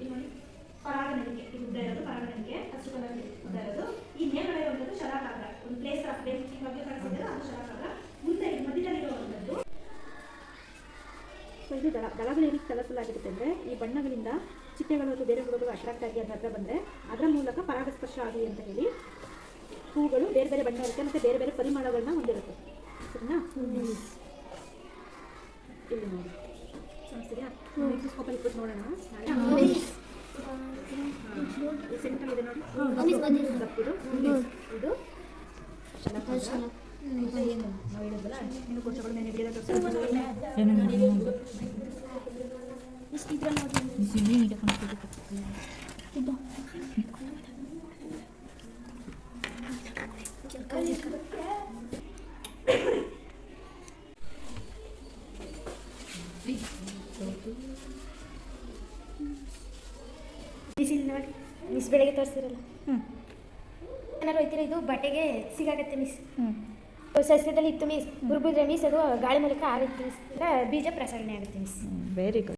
ಇದು ಈ ದಳ ಅಂದರೆ ಈ ಬಣ್ಣಗಳಿಂದ ಚಿಟ್ಟೆಗಳು ಅಥವಾ ಬೇರೆ ಹುಡುಗಗಳು ಅಟ್ರಾಕ್ಟ್ ಆಗಿ ಅದ್ರ ಹತ್ರ ಬಂದರೆ ಅದರ ಮೂಲಕ ಪರಾಗಸ್ಪರ್ಶ ಆಗಲಿ ಅಂತ ಹೇಳಿ ಹೂಗಳು ಬೇರೆ ಬೇರೆ ಬಣ್ಣ ಇರುತ್ತೆ ಮತ್ತೆ ಬೇರೆ ಬೇರೆ ಪರಿಮಳಗಳನ್ನ ಹೊಂದಿರುತ್ತೆ. ಸರಿನಾ? ಇಲ್ಲಿ ನೋಡಿ. ಸರಿಯಾ ಮೈಕ್ರೋಸ್ಕೋಪಲ್ಲಿ ಇಪ್ಪತ್ತು ನೋಡೋಣ ಸೆಂಟ್ರಲ್ ಇದೆ ನೋಡಿ ದಪ್ಪಿದು ಇದು ಶಲಭಾಗ. ಇದು ಏನು ನಾವು ಹೇಳಿದ್ವಲ್ಲ ಇನ್ನು ಕೋಶಗಳು ನೆನೆ ಬಿಡಿದ ಬಿಸಿಲು ನೋಡಿ ಮಿಸ್ ಬೆಳಗ್ಗೆ ತೋರಿಸಿರಲ್ಲ. ಏನಾದ್ರು ಹೋಯ್ತೀರ? ಇದು ಬಟ್ಟೆಗೆ ಸಿಗಾಗತ್ತೆ ಮಿಸ್ ಹ್ಞೂ ಸಸ್ಯದಲ್ಲಿ ಇತ್ತು ಮಿಸ್ ಗುರುಬಿದ್ರೆ ಮಿಸ್ ಅದು ಗಾಳಿ ಮೂಲಕ ಆರಿತ್ತು ಮಿಸ್ ಬೀಜ ಪ್ರಸರಣೆ ಆಗುತ್ತೆ ಮಿಸ್ ವೆರಿ ಗುಡ್